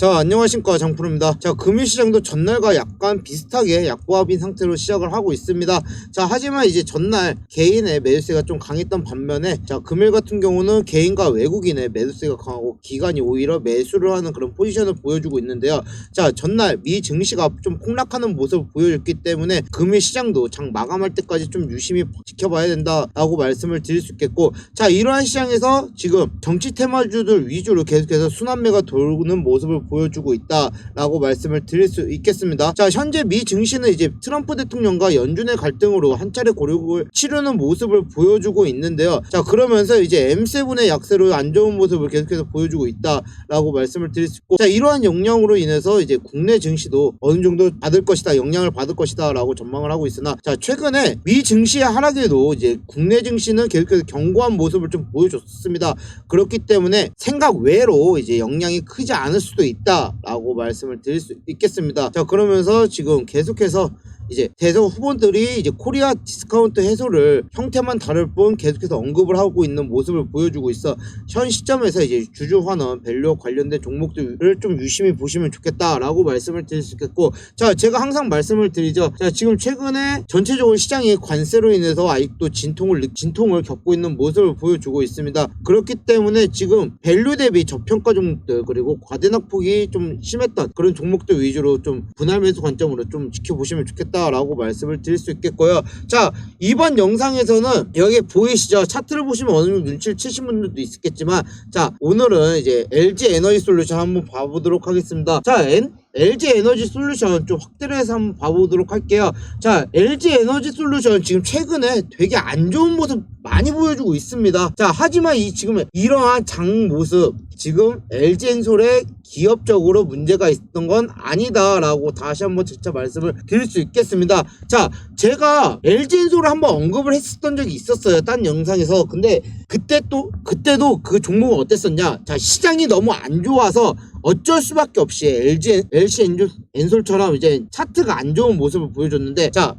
자 안녕하십니까 장프로입니다. 자 금일시장도 전날과 약간 비슷하게 약보합인 상태로 시작을 하고 있습니다. 자 하지만 이제 전날 개인의 매수세가 좀 강했던 반면에 자 금일 같은 경우는 개인과 외국인의 매수세가 강하고 기관이 오히려 매수를 하는 그런 포지션을 보여주고 있는데요. 자 전날 미 증시가 좀 폭락하는 모습을 보여줬기 때문에 금일 시장도 장 마감할 때까지 좀 유심히 지켜봐야 된다라고 말씀을 드릴 수 있겠고 자 이러한 시장에서 지금 정치 테마주들 위주로 계속해서 순환매가 도는 모습을 보여주고 있다라고 말씀을 드릴 수 있겠습니다. 자 현재 미 증시는 이제 트럼프 대통령과 연준의 갈등으로 한 차례 고력을 치르는 모습을 보여주고 있는데요. 자 그러면서 이제 M7의 약세로 안 좋은 모습을 계속해서 보여주고 있다라고 말씀을 드릴 수 있고 자 이러한 영향으로 인해서 이제 국내 증시도 어느 정도 받을 것이다 영향을 받을 것이다라고 전망을 하고 있으나 자 최근에 미 증시의 하락에도 이제 국내 증시는 계속해서 견고한 모습을 좀 보여줬습니다. 그렇기 때문에 생각 외로 이제 영향이 크지 않을 수도 있다 라고 말씀을 드릴 수 있겠습니다. 자 그러면서 지금 계속해서 이제 대선 후보들이 이제 코리아 디스카운트 해소를 형태만 다를 뿐 계속해서 언급을 하고 있는 모습을 보여주고 있어 현 시점에서 이제 주주 환원 밸류 관련된 종목들을 좀 유심히 보시면 좋겠다라고 말씀을 드릴 수 있겠고 자 제가 항상 말씀을 드리죠. 자 지금 최근에 전체적으로 시장이 관세로 인해서 아직도 진통을 느- 진통을 겪고 있는 모습을 보여주고 있습니다. 그렇기 때문에 지금 밸류 대비 저평가 종목들 그리고 과대 낙폭이 좀 심했던 그런 종목들 위주로 좀 분할 매수 관점으로 좀 지켜보시면 좋겠다 라고 말씀을 드릴 수 있겠고요. 자 이번 영상에서는 여기 보이시죠? 차트를 보시면 어느 정도 눈치를 채신 분들도 있겠지만 자 오늘은 이제 LG 에너지 솔루션 한번 봐보도록 하겠습니다. 자 N, LG 에너지 솔루션 좀 확대를 해서 한번 봐보도록 할게요. 자 LG 에너지 솔루션 지금 최근에 되게 안 좋은 모습 많이 보여주고 있습니다 자 하지만 이 지금 이러한 장 모습 지금 LG엔솔의 기업적으로 문제가 있었던 건 아니다라고 다시 한번 진짜 말씀을 드릴 수 있겠습니다. 자, 제가 LG엔솔을 한번 언급을 했었던 적이 있었어요. 딴 영상에서. 근데 그때 또 그때도 그 종목은 어땠었냐? 자, 시장이 너무 안 좋아서 어쩔 수밖에 없이 LG LC 엔솔, 엔솔처럼 이제 차트가 안 좋은 모습을 보여줬는데 자,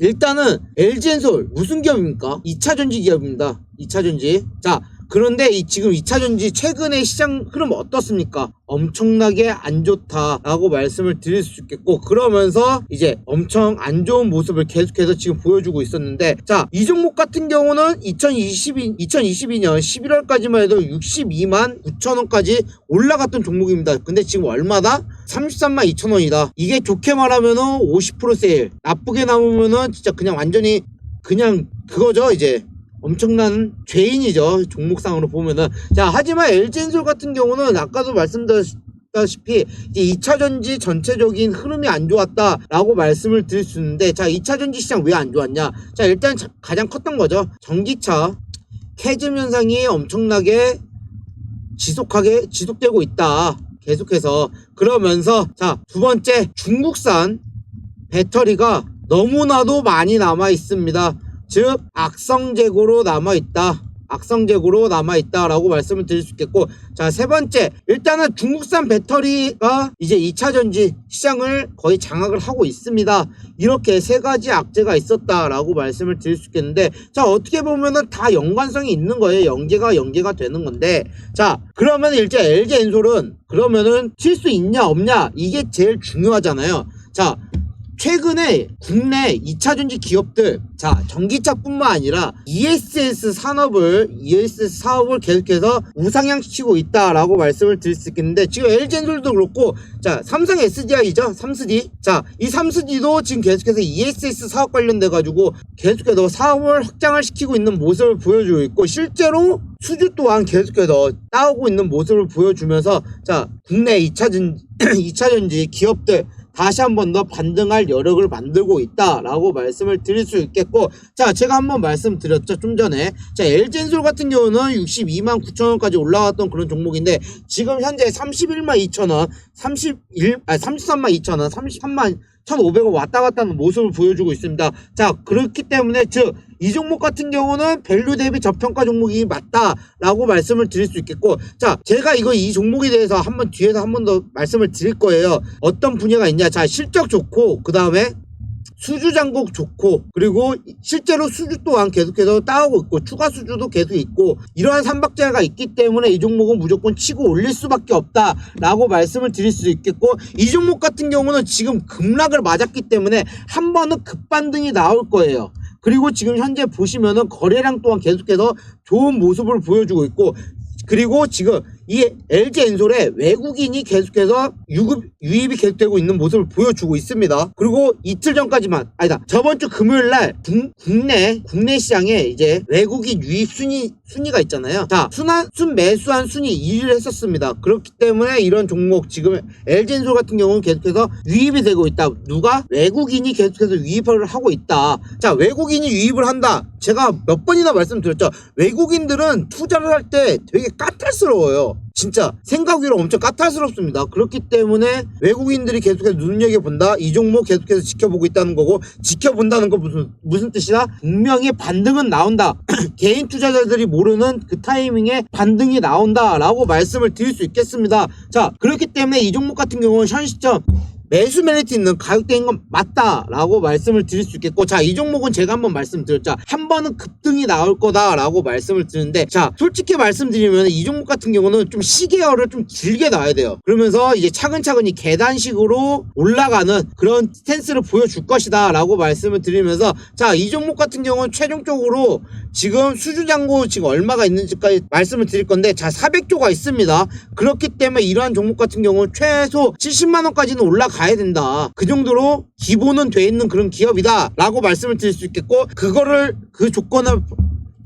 일단은 LG엔솔 무슨 기업입니까? 2차 전지 기업입니다. 2차 전지. 자, 그런데 이 지금 2차전지 최근의 시장 흐름 어떻습니까? 엄청나게 안 좋다라고 말씀을 드릴 수 있겠고 그러면서 이제 엄청 안 좋은 모습을 계속해서 지금 보여주고 있었는데 자 이 종목 같은 경우는 2022, 2022년 11월까지만 해도 62만 9천 원까지 올라갔던 종목입니다. 근데 지금 얼마다? 33만 2천 원이다. 이게 좋게 말하면은 50% 세일, 나쁘게 나오면은 진짜 그냥 완전히 그냥 그거죠 이제 엄청난 죄인이죠. 종목상으로 보면은. 자 하지만 LG엔솔 같은 경우는 아까도 말씀드렸다시피 이제 2차전지 전체적인 흐름이 안 좋았다라고 말씀을 드릴 수 있는데 자 2차전지 시장 왜 안 좋았냐? 자 일단 자- 가장 컸던 거죠. 전기차. 캐즘 현상이 엄청나게 지속하게 지속되고 있다. 계속해서. 그러면서 자 두 번째 중국산 배터리가 너무나도 많이 남아 있습니다. 즉 악성 재고로 남아 있다. 악성 재고로 남아 있다라고 말씀을 드릴 수 있겠고 자 세 번째 일단은 중국산 배터리가 이제 2차 전지 시장을 거의 장악을 하고 있습니다. 이렇게 세 가지 악재가 있었다라고 말씀을 드릴 수 있겠는데 자 어떻게 보면은 다 연관성이 있는 거예요. 연계가 연계가 되는 건데 자 그러면 일단 LG 엔솔은 그러면은 칠 수 있냐 없냐 이게 제일 중요하잖아요. 자 최근에 국내 2차 전지 기업들, 자, 전기차뿐만 아니라 ESS 산업을, ESS 사업을 계속해서 우상향시키고 있다라고 말씀을 드릴 수 있겠는데, 지금 LG엔솔도 그렇고, 자, 삼성 SDI죠? 삼스디. 자, 이 삼스디도 지금 계속해서 ESS 사업 관련돼 가지고 계속해서 사업을 확장을 시키고 있는 모습을 보여주고 있고, 실제로 수주 또한 계속해서 따오고 있는 모습을 보여주면서, 자, 국내 2차전, 2차 전지 기업들, 다시 한 번 더 반등할 여력을 만들고 있다라고 말씀을 드릴 수 있겠고 자 제가 한번 말씀드렸죠 좀 전에. 자 LG엔솔 같은 경우는 62만 9천 원까지 올라왔던 그런 종목인데 지금 현재 31만 2천 원 31, 아 33만 2천 원 33만 1,500원 왔다 갔다 하는 모습을 보여주고 있습니다. 자, 그렇기 때문에 즉 이 종목 같은 경우는 밸류 대비 저평가 종목이 맞다라고 말씀을 드릴 수 있겠고 자, 제가 이거 이 종목에 대해서 한번 뒤에서 한 번 더 말씀을 드릴 거예요. 어떤 분야가 있냐? 자, 실적 좋고 그다음에 수주 잔고 좋고 그리고 실제로 수주 또한 계속해서 따오고 있고 추가 수주도 계속 있고 이러한 삼박자가 있기 때문에 이 종목은 무조건 치고 올릴 수밖에 없다라고 말씀을 드릴 수 있겠고 이 종목 같은 경우는 지금 급락을 맞았기 때문에 한 번은 급반등이 나올 거예요. 그리고 지금 현재 보시면은 거래량 또한 계속해서 좋은 모습을 보여주고 있고 그리고 지금 이 LG 엔솔에 외국인이 계속해서 유급 유입이 계속되고 있는 모습을 보여주고 있습니다. 그리고 이틀 전까지만 아니다 저번 주 금요일 날 국, 국내 국내 시장에 이제 외국인 유입 순위 순위가 있잖아요. 자 순한 순 매수한 순위 1위를 했었습니다. 그렇기 때문에 이런 종목 지금 LG 엔솔 같은 경우는 계속해서 유입이 되고 있다. 누가 외국인이 계속해서 유입을 하고 있다. 자 외국인이 유입을 한다. 제가 몇 번이나 말씀드렸죠. 외국인들은 투자를 할 때 되게 까탈스러워요. 진짜 생각 위로 엄청 까탈스럽습니다. 그렇기 때문에 외국인들이 계속해서 눈여겨본다. 이 종목 계속해서 지켜보고 있다는 거고 지켜본다는 거 무슨 무슨 뜻이다? 분명히 반등은 나온다. 개인 투자자들이 모르는 그 타이밍에 반등이 나온다라고 말씀을 드릴 수 있겠습니다. 자 그렇기 때문에 이 종목 같은 경우는 현 시점 매수 메리트 있는 가격대인 건 맞다라고 말씀을 드릴 수 있겠고 자 이 종목은 제가 한번 말씀드렸자 한 번은 급등이 나올 거다라고 말씀을 드리는데 자 솔직히 말씀드리면 이 종목 같은 경우는 좀 시계열을 좀 길게 놔야 돼요. 그러면서 이제 차근차근히 계단식으로 올라가는 그런 스탠스를 보여줄 것이다 라고 말씀을 드리면서 자 이 종목 같은 경우는 최종적으로 지금 수주잔고 지금 얼마가 있는지까지 말씀을 드릴 건데 자 400조가 있습니다. 그렇기 때문에 이러한 종목 같은 경우는 최소 70만원까지는 올라가 야 된다 그 정도로 기본은 돼 있는 그런 기업이다 라고 말씀을 드릴 수 있겠고 그거를 그 조건을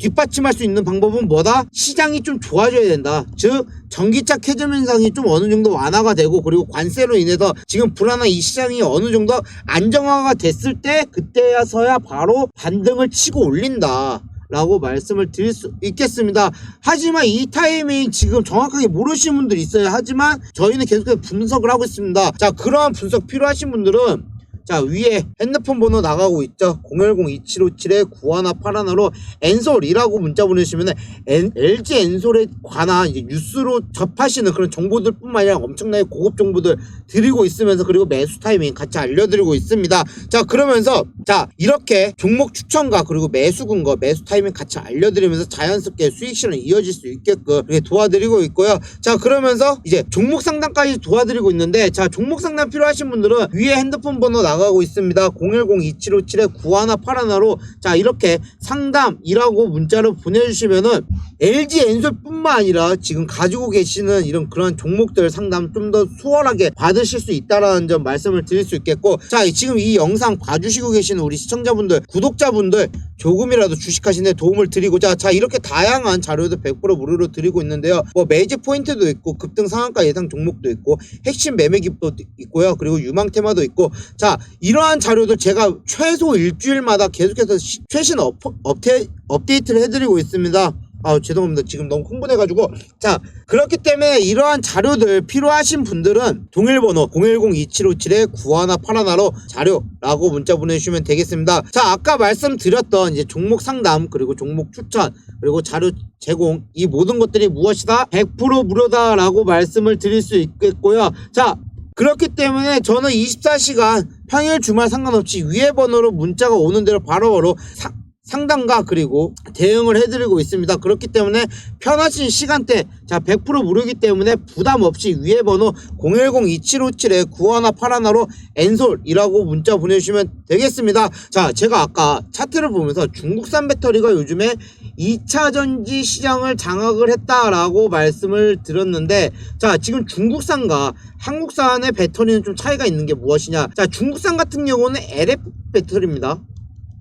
뒷받침할 수 있는 방법은 뭐다? 시장이 좀 좋아져야 된다. 즉 전기차 캐즘 현상이 좀 어느 정도 완화가 되고 그리고 관세로 인해서 지금 불안한 이 시장이 어느 정도 안정화가 됐을 때 그때서야 바로 반등을 치고 올린다. 라고 말씀을 드릴 수 있겠습니다. 하지만 이 타이밍 지금 정확하게 모르시는 분들이 있어요. 하지만 저희는 계속해서 분석을 하고 있습니다. 자, 그러한 분석 필요하신 분들은 자 위에 핸드폰 번호 나가고 있죠. 010-2757-9181로 엔솔이라고 문자 보내시면 LG 엔솔에 관한 이제 뉴스로 접하시는 그런 정보들 뿐만 아니라 엄청나게 고급 정보들 드리고 있으면서 그리고 매수 타이밍 같이 알려드리고 있습니다. 자 그러면서 자 이렇게 종목 추천과 그리고 매수 근거 매수 타이밍 같이 알려드리면서 자연스럽게 수익 실현 이어질 수 있게끔 이렇게 도와드리고 있고요. 자 그러면서 이제 종목 상담까지 도와드리고 있는데 자 종목 상담 필요하신 분들은 위에 핸드폰 번호 나가 고 있습니다. 010-2757-9181로. 자 이렇게 상담이라고 문자를 보내주시면은 LG 엔솔뿐만 아니라 지금 가지고 계시는 이런 그런 종목들 상담 좀 더 수월하게 받으실 수 있다라는 점 말씀을 드릴 수 있겠고 자 지금 이 영상 봐주시고 계시는 우리 시청자분들 구독자분들 조금이라도 주식하시는 데 도움을 드리고자 자 이렇게 다양한 자료도 100% 무료로 드리고 있는데요. 뭐 매직 포인트도 있고 급등 상한가 예상 종목도 있고 핵심 매매 기법도 있고요. 그리고 유망 테마도 있고 자 이러한 자료도 제가 최소 일주일마다 계속해서 시- 최신 업, 업데, 업데이트를 해드리고 있습니다. 아 죄송합니다. 지금 너무 흥분해가지고. 자 그렇기 때문에 이러한 자료들 필요하신 분들은 동일번호 010-2757-9181로 자료라고 문자 보내주시면 되겠습니다. 자 아까 말씀드렸던 이제 종목 상담 그리고 종목 추천 그리고 자료 제공 이 모든 것들이 무엇이다? 100% 무료다라고 말씀을 드릴 수 있겠고요. 자 그렇기 때문에 저는 24시간 평일 주말 상관없이 위에 번호로 문자가 오는 대로 바로바로 사- 상담과 그리고 대응을 해드리고 있습니다. 그렇기 때문에 편하신 시간대 자 100% 무료이기 때문에 부담 없이 위에 번호 010-2757-9181로 엔솔이라고 문자 보내주시면 되겠습니다. 자 제가 아까 차트를 보면서 중국산 배터리가 요즘에 2차 전지 시장을 장악을 했다라고 말씀을 드렸는데 자 지금 중국산과 한국산의 배터리는 좀 차이가 있는 게 무엇이냐? 자 중국산 같은 경우는 LF 배터리입니다.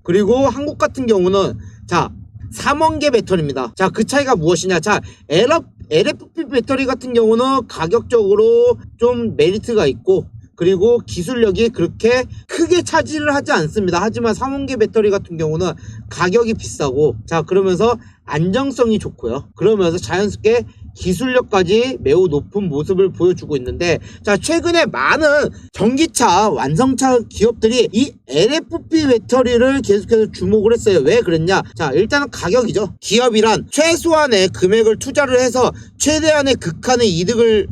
그리고 한국 같은 경우는 자 3원계 배터리입니다. 자 그 차이가 무엇이냐? 자 LF, LFP 배터리 같은 경우는 가격적으로 좀 메리트가 있고 그리고 기술력이 그렇게 크게 차지를 하지 않습니다. 하지만 3원계 배터리 같은 경우는 가격이 비싸고 자 그러면서 안정성이 좋고요. 그러면서 자연스럽게 기술력까지 매우 높은 모습을 보여주고 있는데 자 최근에 많은 전기차 완성차 기업들이 이 LFP 배터리를 계속해서 주목을 했어요 왜 그랬냐 자 일단은 가격이죠 기업이란 최소한의 금액을 투자를 해서 최대한의 극한의 이득을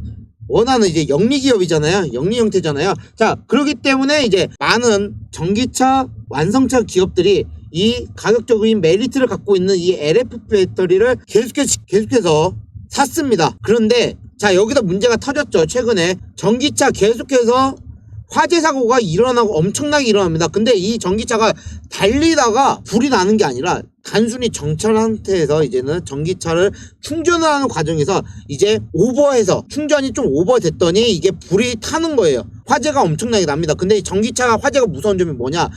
원하는 이제 영리 기업이잖아요. 영리 형태잖아요. 자, 그렇기 때문에 이제 많은 전기차 완성차 기업들이 이 가격적인 메리트를 갖고 있는 이 LFP 배터리를 계속해서, 계속해서 샀습니다. 그런데 자, 여기서 문제가 터졌죠. 최근에 전기차 계속해서 화재 사고가 일어나고 엄청나게 일어납니다. 근데 이 전기차가 달리다가 불이 나는 게 아니라 단순히 정찰 상태에서 이제는 전기차를 충전하는 과정에서 이제 오버해서 충전이 좀 오버됐더니 이게 불이 타는 거예요. 화재가 엄청나게 납니다. 근데 이 전기차 화재가 무서운 점이 뭐냐?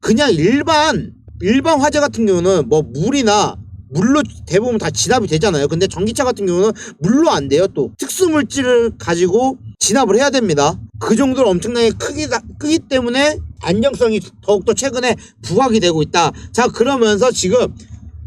그냥 일반 일반 화재 같은 경우는 뭐 물이나 물로 대부분 다 진압이 되잖아요. 근데 전기차 같은 경우는 물로 안 돼요. 또 특수 물질을 가지고 진압을 해야 됩니다. 그 정도로 엄청나게 크기 크기 때문에 안정성이 더욱더 최근에 부각이 되고 있다. 자 그러면서 지금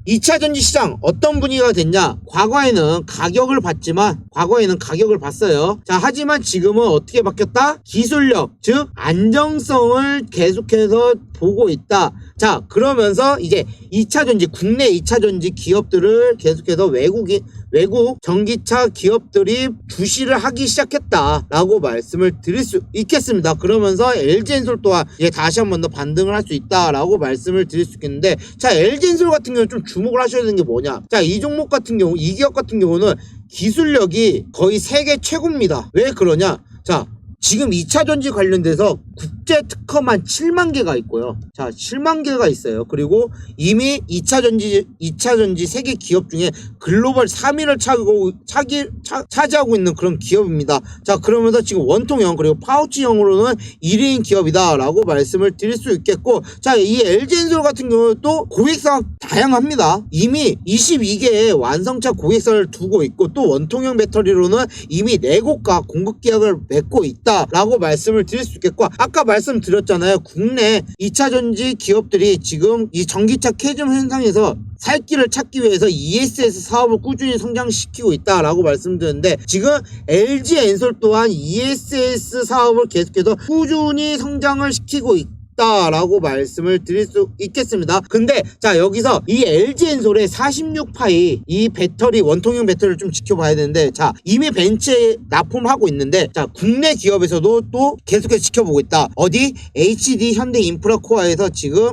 2차 전지 시장 어떤 분위기가 됐냐? 과거에는 가격을 봤지만 과거에는 가격을 봤어요. 자, 하지만 지금은 어떻게 바뀌었다? 기술력, 즉 안정성을 계속해서 보고 있다. 자, 그러면서 이제 2차 전지 국내 2차 전지 기업들을 계속해서 외국인 외국 전기차 기업들이 주시를 하기 시작했다라고 말씀을 드릴 수 있겠습니다. 그러면서 LG엔솔 또한 이제 다시 한 번 더 반등을 할 수 있다라고 말씀을 드릴 수 있겠는데 자 LG엔솔 같은 경우는 좀 주목을 하셔야 되는 게 뭐냐? 자 이 종목 같은 경우 이 기업 같은 경우는 기술력이 거의 세계 최고입니다. 왜 그러냐? 자 지금 2차 전지 관련돼서 국제 특허만 7만 개가 있고요. 자, 7만 개가 있어요. 그리고 이미 2차 전지 2차 전지 세계 기업 중에 글로벌 3위를 차고 차기 차, 차지하고 있는 그런 기업입니다. 자, 그러면서 지금 원통형 그리고 파우치형으로는 1위인 기업이다라고 말씀을 드릴 수 있겠고, 자, 이 LG엔솔 같은 경우도 고객사 다양합니다. 이미 22개의 완성차 고객사를 두고 있고 또 원통형 배터리로는 이미 4곳과 공급 계약을 맺고 있다라고 말씀을 드릴 수 있겠고 아까 말씀드렸잖아요. 국내 2차 전지 기업들이 지금 이 전기차 캐즘 현상에서 살 길을 찾기 위해서 ESS 사업을 꾸준히 성장시키고 있다라고 말씀드렸는데 지금 LG 엔솔 또한 ESS 사업을 계속해서 꾸준히 성장을 시키고 있다 라고 말씀을 드릴 수 있겠습니다. 근데 자 여기서 이 LG 엔솔의 46파이 이 배터리 원통형 배터리를 좀 지켜봐야 되는데 자 이미 벤치에 납품을 하고 있는데 자 국내 기업에서도 또 계속해서 지켜보고 있다. 어디 HD 현대 인프라 코어에서 지금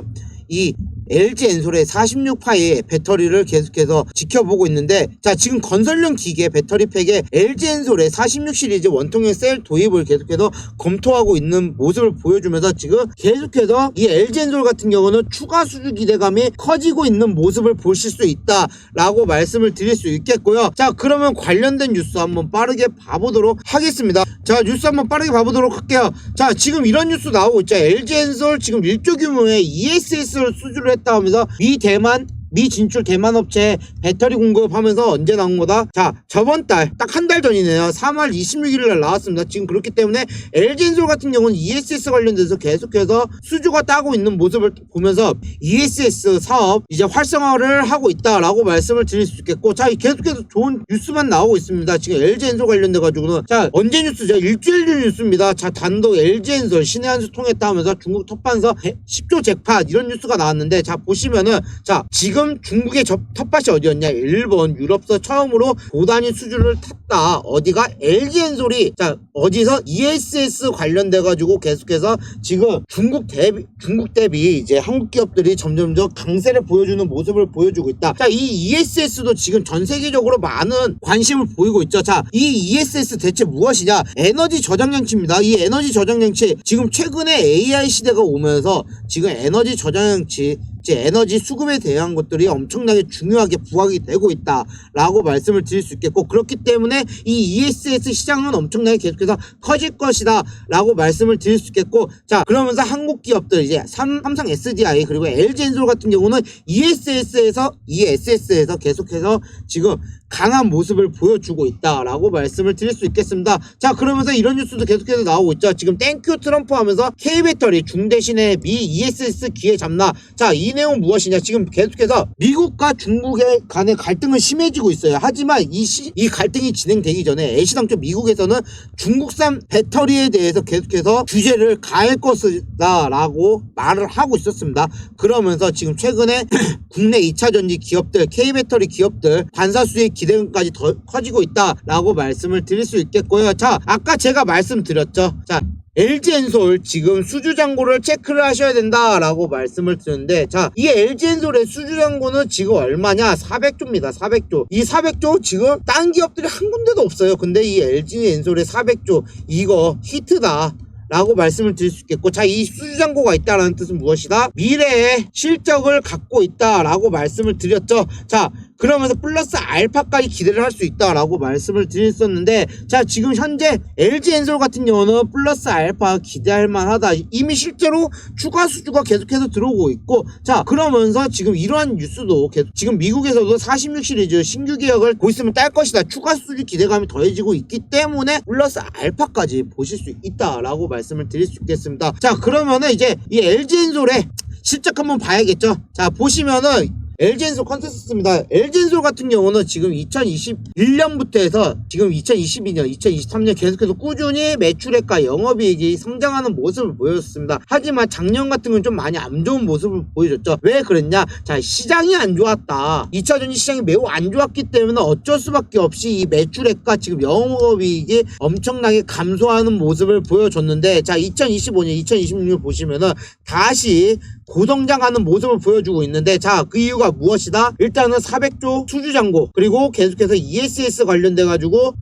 이 LG 엔솔의 46파의 배터리를 계속해서 지켜보고 있는데 자 지금 건설용 기계 배터리 팩에 LG 엔솔의 46 시리즈 원통형 셀 도입을 계속해서 검토하고 있는 모습을 보여주면서 지금 계속해서 이 LG 엔솔 같은 경우는 추가 수주 기대감이 커지고 있는 모습을 보실 수 있다라고 말씀을 드릴 수 있겠고요. 자 그러면 관련된 뉴스 한번 빠르게 봐보도록 하겠습니다. 자 뉴스 한번 빠르게 봐보도록 할게요. 자 지금 이런 뉴스 나오고 있죠. LG 엔솔 지금 1조 규모의 ESS를 수주를 했다 하면서 미 대만 미 진출 대만 업체에 배터리 공급하면서 언제 나온 거다? 자, 저번 달, 딱 한 달 전이네요. 3월 26일 날 나왔습니다. 지금 그렇기 때문에 LG엔솔 같은 경우는 ESS 관련돼서 계속해서 수주가 따고 있는 모습을 보면서 ESS 사업 이제 활성화를 하고 있다라고 말씀을 드릴 수 있겠고, 자, 계속해서 좋은 뉴스만 나오고 있습니다. 지금 LG엔솔 관련돼가지고는, 자, 언제 뉴스죠? 일주일 전 뉴스입니다. 자, 단독 LG엔솔 신의 한수 통했다 하면서 중국 텃판서 10조 잭팟 이런 뉴스가 나왔는데, 자, 보시면은, 자, 지금 지금 중국의 접, 텃밭이 어디였냐? 일본, 유럽서 처음으로 고단위 수주를 탔다. 어디가 LG엔솔이 자 어디서 ESS 관련돼 가지고 계속해서 지금 중국 대비 중국 대비 이제 한국 기업들이 점점점 강세를 보여주는 모습을 보여주고 있다. 자 이 ESS도 지금 전 세계적으로 많은 관심을 보이고 있죠. 자 이 ESS 대체 무엇이냐? 에너지 저장 장치입니다. 이 에너지 저장 장치 지금 최근에 AI 시대가 오면서 지금 에너지 저장 장치 이제 에너지 수급에 대한 것들이 엄청나게 중요하게 부각이 되고 있다라고 말씀을 드릴 수 있겠고 그렇기 때문에 이 ESS 시장은 엄청나게 계속해서 커질 것이다라고 말씀을 드릴 수 있겠고 자 그러면서 한국 기업들 이제 삼, 삼성 SDI 그리고 LG엔솔 같은 경우는 ESS에서 ESS에서 계속해서 지금 강한 모습을 보여주고 있다라고 말씀을 드릴 수 있겠습니다. 자 그러면서 이런 뉴스도 계속해서 나오고 있죠. 지금 땡큐 트럼프 하면서 K배터리 중대신에 미 ESS 기회 잡나 자 이 내용 무엇이냐 지금 계속해서 미국과 중국의 간의 갈등은 심해지고 있어요. 하지만 이, 시, 이 갈등이 진행되기 전에 애시당초 미국에서는 중국산 배터리에 대해서 계속해서 규제를 가할 것이다라고 말을 하고 있었습니다. 그러면서 지금 최근에 국내 2차 전지 기업들 K배터리 기업들 반사수의 기업 기대감까지 더 커지고 있다라고 말씀을 드릴 수 있겠고요. 자, 아까 제가 말씀드렸죠. 자, LG엔솔 지금 수주잔고를 체크를 하셔야 된다라고 말씀을 드렸는데 자, 이 LG엔솔의 수주잔고는 지금 얼마냐? 400조입니다. 400조. 이 400조 지금 딴 기업들이 한 군데도 없어요. 근데 이 LG엔솔의 400조 이거 히트다. 라고 말씀을 드릴 수 있겠고 자 이 수주잔고가 있다라는 뜻은 무엇이다? 미래의 실적을 갖고 있다라고 말씀을 드렸죠 자 그러면서 플러스 알파까지 기대를 할 수 있다라고 말씀을 드렸었는데 자 지금 현재 LG엔솔 같은 경우는 플러스 알파 기대할 만하다. 이미 실제로 추가 수주가 계속해서 들어오고 있고 자 그러면서 지금 이러한 뉴스도 계속 지금 미국에서도 46 시리즈 신규 계약을 곧 있으면 딸 것이다. 추가 수주 기대감이 더해지고 있기 때문에 플러스 알파까지 보실 수 있다라고 말씀을 드릴 수 있겠습니다. 자 그러면은 이제 이 LG엔솔의 실적 한번 봐야겠죠? 자 보시면은 LG엔솔 컨센서스입니다. LG엔솔 같은 경우는 지금 2021년부터 해서 지금 2022년, 2023년 계속해서 꾸준히 매출액과 영업이익이 성장하는 모습을 보였습니다. 하지만 작년 같은 건 좀 많이 안 좋은 모습을 보여줬죠. 왜 그랬냐? 자, 시장이 안 좋았다. 2차 전지 시장이 매우 안 좋았기 때문에 어쩔 수밖에 없이 이 매출액과 지금 영업이익이 엄청나게 감소하는 모습을 보여줬는데 자, 2025년, 2026년 보시면은 다시 고성장하는 모습을 보여주고 있는데 자 그 이유가 무엇이다? 일단은 400조 수주 잔고 그리고 계속해서 ESS 관련돼 가지고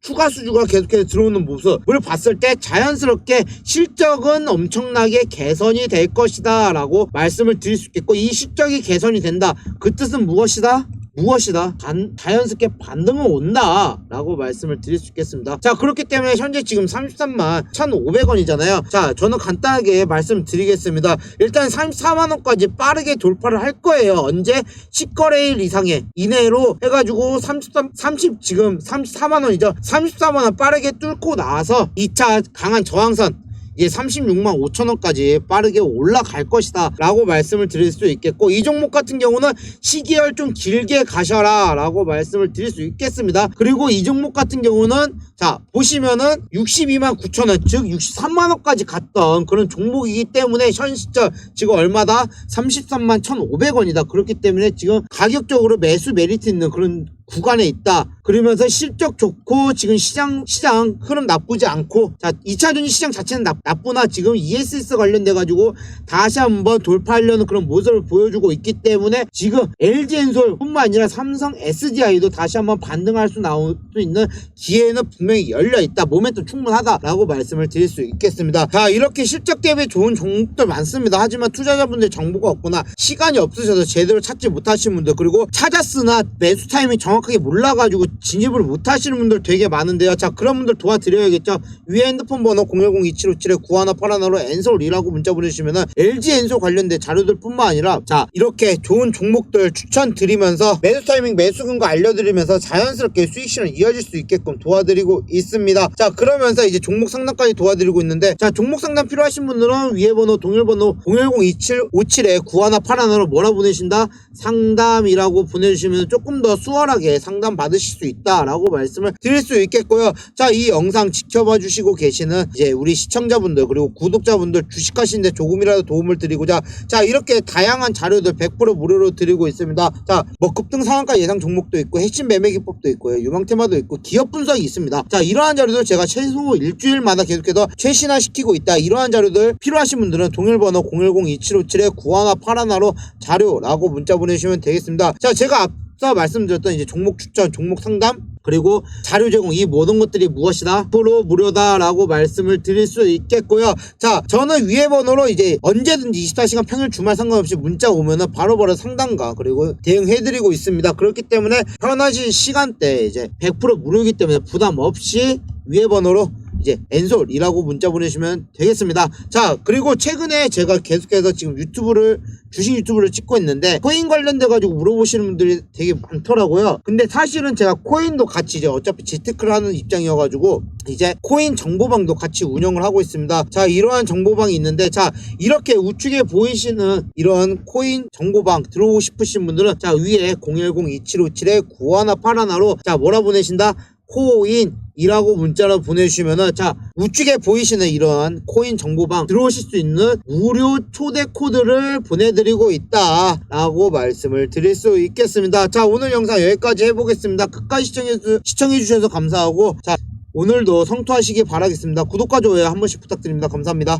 추가 수주가 계속해서 들어오는 모습을 봤을 때 자연스럽게 실적은 엄청나게 개선이 될 것이다 라고 말씀을 드릴 수 있겠고 이 실적이 개선이 된다 그 뜻은 무엇이다? 무엇이다? 반- 자연스럽게 반등은 온다. 라고 말씀을 드릴 수 있겠습니다. 자 그렇기 때문에 현재 지금 33만 1,500원이잖아요. 자 저는 간단하게 말씀드리겠습니다. 일단 34만원까지 빠르게 돌파를 할 거예요. 언제? 10거래일 이상의 이내로 해가지고 33, 30 지금 34만원이죠. 34만원 빠르게 뚫고 나서 2차 강한 저항선 이제 36만 5천 원까지 빠르게 올라갈 것이다 라고 말씀을 드릴 수 있겠고 이 종목 같은 경우는 시기열 좀 길게 가셔라 라고 말씀을 드릴 수 있겠습니다. 그리고 이 종목 같은 경우는 자 보시면은 62만 9천 원 즉 63만 원까지 갔던 그런 종목이기 때문에 현 시점 지금 얼마다? 33만 1,500원이다. 그렇기 때문에 지금 가격적으로 매수 메리트 있는 그런 구간에 있다. 그러면서 실적 좋고 지금 시장 시장 흐름 나쁘지 않고 자 2차 전지 시장 자체는 나, 나쁘나 지금 ESS 관련돼 가지고 다시 한번 돌파하려는 그런 모습을 보여주고 있기 때문에 지금 LG엔솔뿐만 아니라 삼성 SDI도 다시 한번 반등할 수 나올 수 있는 기회는 분명히 열려 있다. 모멘트 충분하다라고 말씀을 드릴 수 있겠습니다. 자 이렇게 실적 대비 좋은 종목들 많습니다. 하지만 투자자분들 정보가 없거나 시간이 없으셔서 제대로 찾지 못하시는 분들 그리고 찾았으나 매수 타이밍 정 확하게 몰라가지고 진입을 못하시는 분들 되게 많은데요. 자 그런 분들 도와드려야겠죠. 위에 핸드폰 번호 010-2757-9181로 엔솔이라고 문자 보내주시면은 LG 엔솔 관련된 자료들 뿐만 아니라 자 이렇게 좋은 종목들 추천드리면서 매수 타이밍 매수 금과 알려드리면서 자연스럽게 수익 실현 이어질 수 있게끔 도와드리고 있습니다. 자 그러면서 이제 종목 상담까지 도와드리고 있는데 자 종목 상담 필요하신 분들은 위에 번호 동일 번호 010-2757에 9181로 뭐라 보내신다? 상담이라고 보내주시면 조금 더 수월하게 상담 받으실 수 있다라고 말씀을 드릴 수 있겠고요. 자 이 영상 지켜봐 주시고 계시는 이제 우리 시청자분들 그리고 구독자분들 주식하시는데 조금이라도 도움을 드리고자 자 이렇게 다양한 자료들 100% 무료로 드리고 있습니다. 자 뭐 급등 상한가 예상 종목도 있고 핵심 매매 기법도 있고요. 유망 테마도 있고 기업 분석이 있습니다. 자 이러한 자료들 제가 최소 일주일마다 계속해서 최신화 시키고 있다. 이러한 자료들 필요하신 분들은 동일번호 010-2757에 9181로 자료라고 문자 보내주시면 되겠습니다. 자 제가 앞 서 말씀드렸던 이제 종목 추천, 종목 상담 그리고 자료 제공 이 모든 것들이 무엇이다? 프로 무료다라고 말씀을 드릴 수 있겠고요. 자, 저는 위에 번호로 이제 언제든지 24시간 평일 주말 상관없이 문자 오면은 바로바로 상담과 그리고 대응해드리고 있습니다. 그렇기 때문에 편하신 시간대 이제 100% 무료이기 때문에 부담 없이 위에 번호로 이제 엔솔이라고 문자 보내시면 되겠습니다. 자, 그리고 최근에 제가 계속해서 지금 유튜브를 주식 유튜브를 찍고 있는데 코인 관련돼 가지고 물어보시는 분들이 되게 많더라고요. 근데 사실은 제가 코인도 같이 이제 어차피 재테크를 하는 입장이어 가지고 이제 코인 정보방도 같이 운영을 하고 있습니다. 자, 이러한 정보방이 있는데 자, 이렇게 우측에 보이시는 이런 코인 정보방 들어오고 싶으신 분들은 자, 위에 010-2757에 9181로 자, 뭐라 보내신다? 코인이라고 문자로 보내주시면은 자 우측에 보이시는 이런 코인 정보방 들어오실 수 있는 무료 초대 코드를 보내드리고 있다라고 말씀을 드릴 수 있겠습니다. 자 오늘 영상 여기까지 해보겠습니다. 끝까지 시청해, 주- 시청해 주셔서 감사하고 자 오늘도 성투하시길 바라겠습니다. 구독과 좋아요 한 번씩 부탁드립니다. 감사합니다.